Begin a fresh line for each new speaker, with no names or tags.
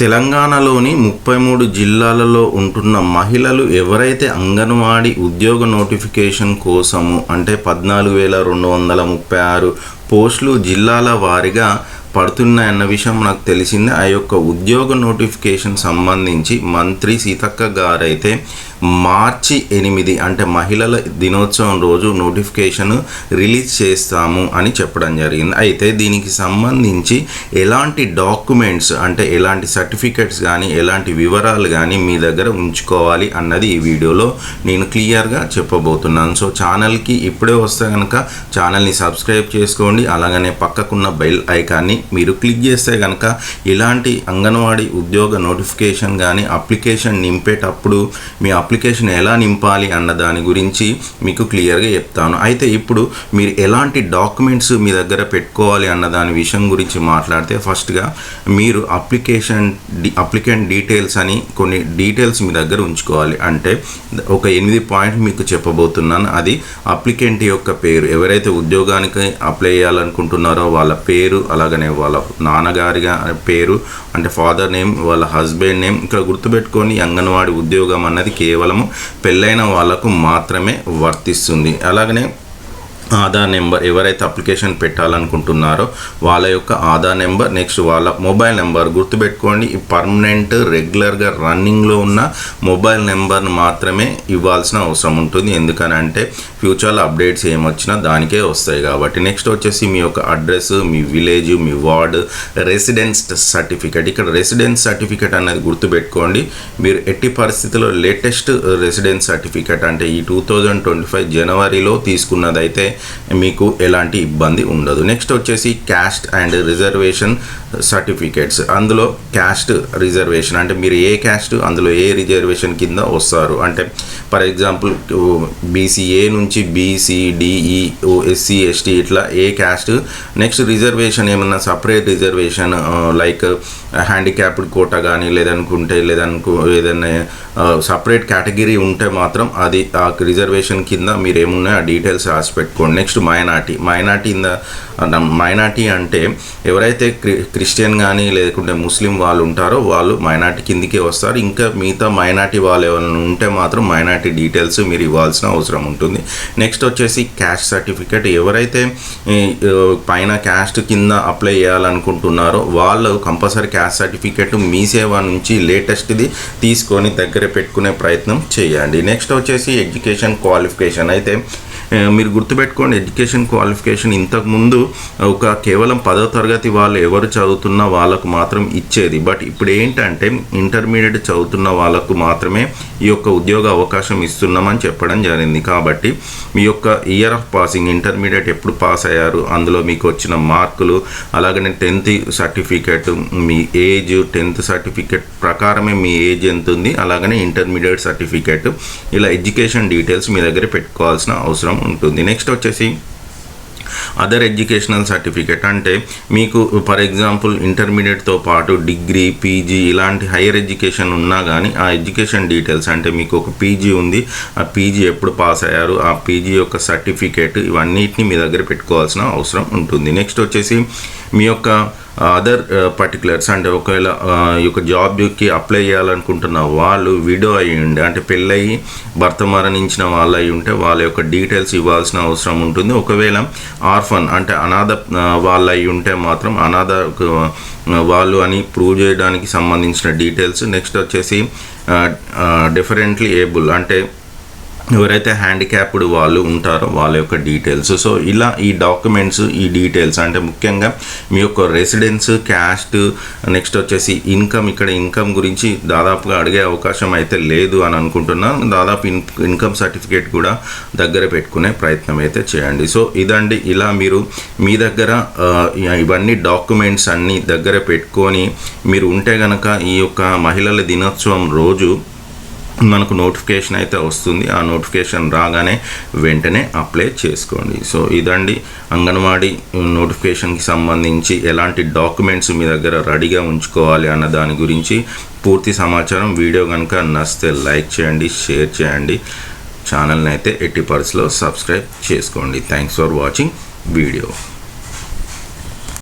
తెలంగాణలోని ముప్పై మూడు జిల్లాలలో ఉంటున్న మహిళలు ఎవరైతే అంగన్వాడీ ఉద్యోగ నోటిఫికేషన్ కోసము అంటే పద్నాలుగు వేల రెండు వందల ముప్పై ఆరు పోస్టులు జిల్లాల వారీగా పడుతున్నాయన్న విషయం నాకు తెలిసింది. ఆ యొక్క ఉద్యోగ నోటిఫికేషన్ సంబంధించి మంత్రి సీతక్క గారైతే మార్చి ఎనిమిది అంటే మహిళల దినోత్సవం రోజు నోటిఫికేషన్ రిలీజ్ చేస్తాము అని చెప్పడం జరిగింది. అయితే దీనికి సంబంధించి ఎలాంటి డాక్యుమెంట్స్ అంటే ఎలాంటి సర్టిఫికెట్స్ కానీ ఎలాంటి వివరాలు కానీ మీ దగ్గర ఉంచుకోవాలి అన్నది ఈ వీడియోలో నేను క్లియర్గా చెప్పబోతున్నాను. సో ఛానల్కి ఇప్పుడే వస్తే కనుక ఛానల్ని సబ్స్క్రైబ్ చేసుకోండి. అలాగనే పక్కకున్న బెల్ ఐకాన్ని మీరు క్లిక్ చేస్తే కనుక ఇలాంటి అంగన్వాడీ ఉద్యోగ నోటిఫికేషన్ కానీ అప్లికేషన్ నింపేటప్పుడు మీ అప్లికేషన్ ఎలా నింపాలి అన్న దాని గురించి మీకు క్లియర్గా చెప్తాను. అయితే ఇప్పుడు మీరు ఎలాంటి డాక్యుమెంట్స్ మీ దగ్గర పెట్టుకోవాలి అన్న దాని విషయం గురించి మాట్లాడితే ఫస్ట్గా మీరు అప్లికేషన్ అప్లికెంట్ డీటెయిల్స్ అని కొన్ని డీటెయిల్స్ మీ దగ్గర ఉంచుకోవాలి. అంటే ఒక ఎనిమిది పాయింట్ మీకు చెప్పబోతున్నాను. అది అప్లికెంట్ యొక్క పేరు. ఎవరైతే ఉద్యోగానికి అప్లై చేయాలనుకుంటున్నారో వాళ్ళ పేరు అలాగనే వాళ్ళ నాన్నగారి పేరు అంటే ఫాదర్ నేమ్ వాళ్ళ హస్బెండ్ నేమ్ ఇక్కడ గుర్తుపెట్టుకొని అంగన్వాడి ఉద్యోగం అన్నది కేవలము పెళ్ళైన వాళ్ళకు మాత్రమే వర్తిస్తుంది. అలాగనే ఆధార్ నెంబర్ ఎవరైతే అప్లికేషన్ పెట్టాలనుకుంటున్నారో వాళ్ళ యొక్క ఆధార్ నెంబర్ నెక్స్ట్ వాళ్ళ మొబైల్ నెంబర్ గుర్తుపెట్టుకోండి. పర్మనెంట్ రెగ్యులర్గా రన్నింగ్లో ఉన్న మొబైల్ నెంబర్ను మాత్రమే ఇవ్వాల్సిన అవసరం ఉంటుంది. ఎందుకనంటే ఫ్యూచర్లో అప్డేట్స్ ఏమొచ్చినా దానికే వస్తాయి కాబట్టి. నెక్స్ట్ వచ్చేసి మీ యొక్క అడ్రస్ మీ విలేజ్ మీ వార్డ్ రెసిడెన్స్ సర్టిఫికేట్. ఇక్కడ రెసిడెన్స్ సర్టిఫికేట్ అనేది గుర్తుపెట్టుకోండి. మీరు ఎట్టి పరిస్థితుల్లో లేటెస్ట్ రెసిడెన్స్ సర్టిఫికేట్ అంటే ఈ టూ థౌజండ్ ట్వంటీ ఫైవ్ జనవరిలో తీసుకున్నదైతే మీకు ఎలాంటి ఇబ్బంది ఉండదు. నెక్స్ట్ వచ్చేసి క్యాస్ట్ అండ్ రిజర్వేషన్ సర్టిఫికేట్స్ అందులో క్యాస్ట్ రిజర్వేషన్ అంటే మీరు ఏ క్యాస్ట్ అందులో ఏ రిజర్వేషన్ కింద వస్తారు? అంటే ఫర్ ఎగ్జాంపుల్ బీసీఏ నుంచి B C D E SC ST ఇట్లా ఏ క్యాస్ట్ నెక్స్ట్ రిజర్వేషన్ ఏమన్నా separate reservation like handicapped quota కానీ లేదనుకుంటే లేదనుకో ఏదైనా uh, సపరేట్ కేటగిరీ ఉంటే మాత్రం అది ఆ రిజర్వేషన్ కింద మీరు ఏమున్నాయో ఆ డీటెయిల్స్ రాసి పెట్టుకోండి. Next minority minority in the minority అంటే ఎవరైతే క్రి క్రిస్టియన్ కానీ లేకుంటే ముస్లిం వాళ్ళు ఉంటారో వాళ్ళు మైనార్టీ కిందికే వస్తారు. ఇంకా మిగతా మైనార్టీ వాళ్ళు ఎవరైనా ఉంటే మాత్రం మైనార్టీ డీటెయిల్స్ మీరు ఇవ్వాల్సిన అవసరం ఉంటుంది. నెక్స్ట్ వచ్చేసి క్యాస్ట్ సర్టిఫికేట్ ఎవరైతే పైన క్యాస్ట్ కింద అప్లై చేయాలనుకుంటున్నారో వాళ్ళు కంపల్సరీ క్యాస్ట్ సర్టిఫికేట్ మీ సేవ నుంచి లేటెస్ట్ది తీసుకొని దగ్గర పెట్టుకునే ప్రయత్నం చేయండి. నెక్స్ట్ వచ్చేసి ఎడ్యుకేషన్ క్వాలిఫికేషన్ అయితే మీరు గుర్తుపెట్టుకోండి ఎడ్యుకేషన్ క్వాలిఫికేషన్ ఇంతకుముందు ఒక కేవలం పదో తరగతి వాళ్ళు ఎవరు చదువుతున్న వాళ్ళకు మాత్రం ఇచ్చేది. బట్ ఇప్పుడు ఏంటంటే ఇంటర్మీడియట్ చదువుతున్న వాళ్ళకు మాత్రమే ఈ యొక్క ఉద్యోగ అవకాశం ఇస్తున్నామని చెప్పడం జరిగింది. కాబట్టి మీ యొక్క ఇయర్ ఆఫ్ పాసింగ్ ఇంటర్మీడియట్ ఎప్పుడు పాస్ అయ్యారు అందులో మీకు వచ్చిన మార్కులు అలాగనే టెన్త్ సర్టిఫికేట్ మీ ఏజ్ టెన్త్ సర్టిఫికేట్ ప్రకారమే మీ ఏజ్ ఎంత ఉంది అలాగనే ఇంటర్మీడియట్ సర్టిఫికేట్ ఇలా ఎడ్యుకేషన్ డీటెయిల్స్ మీ దగ్గర పెట్టుకోవాల్సిన అవసరం ఉంటుంది. నెక్స్ట్ వచ్చేసి అదర్ ఎడ్యుకేషనల్ సర్టిఫికేట్ అంటే మీకు ఫర్ ఎగ్జాంపుల్ ఇంటర్మీడియట్తో పాటు డిగ్రీ పీజీ ఇలాంటి హైయర్ ఎడ్యుకేషన్ ఉన్నా కానీ ఆ ఎడ్యుకేషన్ డీటెయిల్స్ అంటే మీకు ఒక పీజీ ఉంది. ఆ పీజీ ఎప్పుడు పాస్ అయ్యారు? ఆ పీజీ యొక్క సర్టిఫికేట్ ఇవన్నిటిని మీ దగ్గర పెట్టుకోవాల్సిన అవసరం ఉంటుంది. నెక్స్ట్ వచ్చేసి మీ యొక్క అదర్ పర్టికులర్స్ అంటే ఒకవేళ ఈ యొక్క జాబ్కి అప్లై చేయాలనుకుంటున్న వాళ్ళు విడో అయి ఉండే అంటే పెళ్ళయి భర్త మరణించిన వాళ్ళు అయి ఉంటే వాళ్ళ యొక్క డీటెయిల్స్ ఇవ్వాల్సిన అవసరం ఉంటుంది. ఒకవేళ ఆర్ఫన్ అంటే అనాథ వాళ్ళు అయి ఉంటే మాత్రం అనాథ వాళ్ళు అని ప్రూవ్ చేయడానికి సంబంధించిన డీటెయిల్స్ నెక్స్ట్ వచ్చేసి డిఫరెంట్లీ ఏబుల్ అంటే ఎవరైతే హ్యాండిక్యాప్డ్ వాళ్ళు ఉంటారో వాళ్ళ యొక్క డీటెయిల్స్. సో ఇలా ఈ డాక్యుమెంట్స్ ఈ డీటెయిల్స్ అంటే ముఖ్యంగా మీ యొక్క రెసిడెన్స్ క్యాస్ట్ నెక్స్ట్ వచ్చేసి ఇన్కమ్ ఇక్కడ ఇన్కమ్ గురించి దాదాపుగా అడిగే అవకాశం అయితే లేదు అని అనుకుంటున్నాను దాదాపు ఇన్ ఇన్కమ్ సర్టిఫికేట్ కూడా దగ్గర పెట్టుకునే ప్రయత్నం అయితే చేయండి. సో ఇదండి ఇలా మీరు మీ దగ్గర ఇవన్నీ డాక్యుమెంట్స్ అన్నీ దగ్గర పెట్టుకొని మీరు ఉంటే కనుక ఈ యొక్క మహిళల దినోత్సవం రోజు మనకు నోటిఫికేషన్ అయితే వస్తుంది. ఆ నోటిఫికేషన్ రాగానే వెంటనే అప్లై చేసుకోండి. సో ఇదండి అంగన్వాడీ నోటిఫికేషన్కి సంబంధించి ఎలాంటి డాక్యుమెంట్స్ మీ దగ్గర రెడీగా ఉంచుకోవాలి అన్న దాని గురించి పూర్తి సమాచారం. వీడియో కనుక నచ్చితే లైక్ చేయండి షేర్ చేయండి. ఛానల్ని అయితే ఎట్టి పర్స్లో సబ్స్క్రైబ్ చేసుకోండి. Thanks for watching video.